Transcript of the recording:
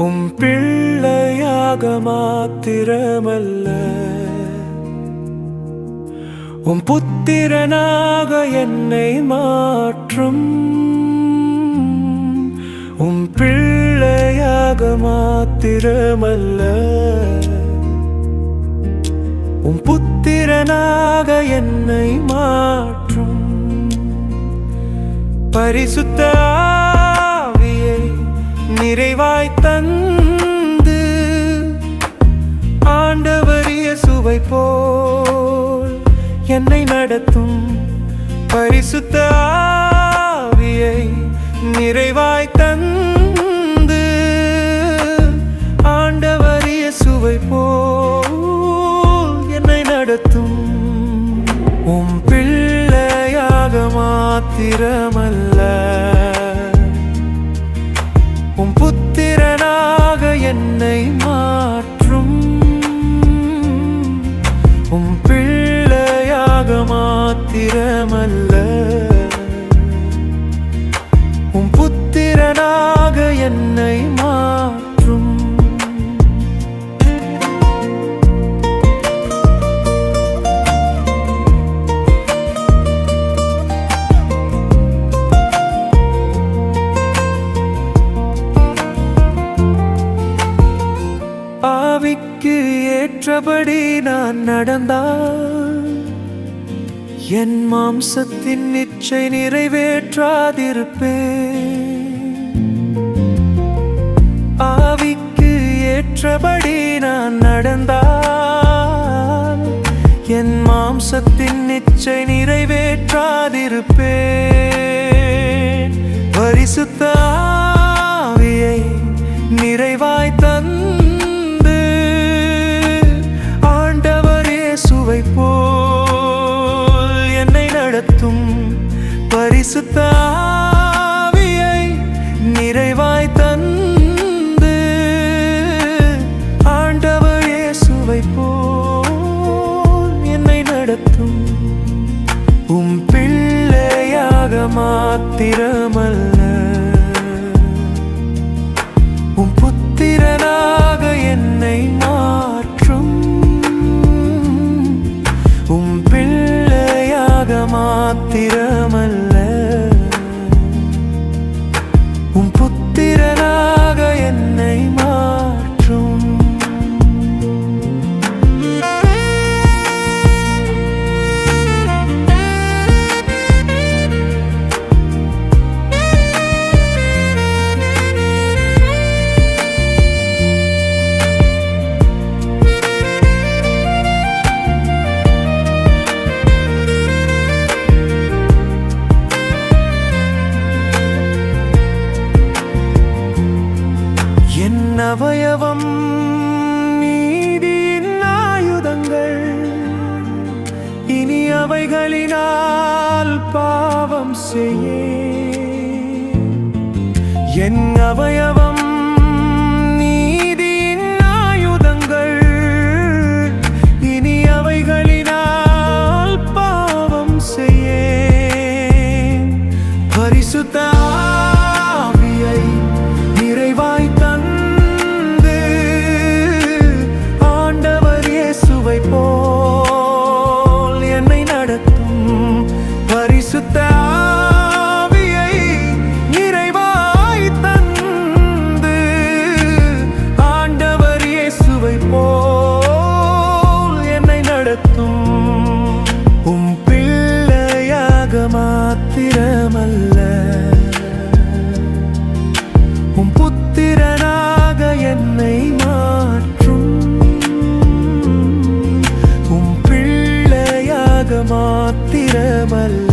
உம் பிள்ளையாக மாத்திரமல்ல. உம் புத்திரனாக என்னை மாற்றும். உம் பிள்ளையாக மாத்திரமல்ல. உம் புத்திரனாக என்னை மாற்றும். பரிசுத்த நிறைவாய் தந்து ஆண்டவரிய சுவை போல் என்னை நடத்தும் பரிசுத்த ஆவியை நிறைவாய் தந்து ஆண்டவரிய சுவை போல் என்னை நடத்தும். உம் பிள்ளையாக மாத்திரமல்ல. புத்திரனாக என்னை மாற்றும். உம் பிள்ளையாக மாத்திரமல்ல. உம் புத்திரனாக என்னை ஏற்றபடி நான் நடந்தால் என் மாம்சத்தின் நிச்சை நிறைவேற்றாதிருப்பேன். ஆவிக்கு ஏற்றபடி நான் நடந்தால் என் மாம்சத்தின் நிச்சை நிறைவேற்றாதிருப்பேன். நடத்தும் பரிசுத்தாவியை நிறைவாய் தந்து ஆண்டவர் சுவை போல் என்னை நடத்தும். உம் பிள்ளையாக மாத்திரமல்ல. மாத்திரமல்ல என் அவயவம் நீதியின் ஆயுதங்கள்? இனி அவைகளினால் பாவம் செய்ய. என் அவயவம் மாத்திரமல்ல. உம் புத்திரனாக என்னை மாற்றும். உம் பிள்ளையாக மாத்திரமல்ல.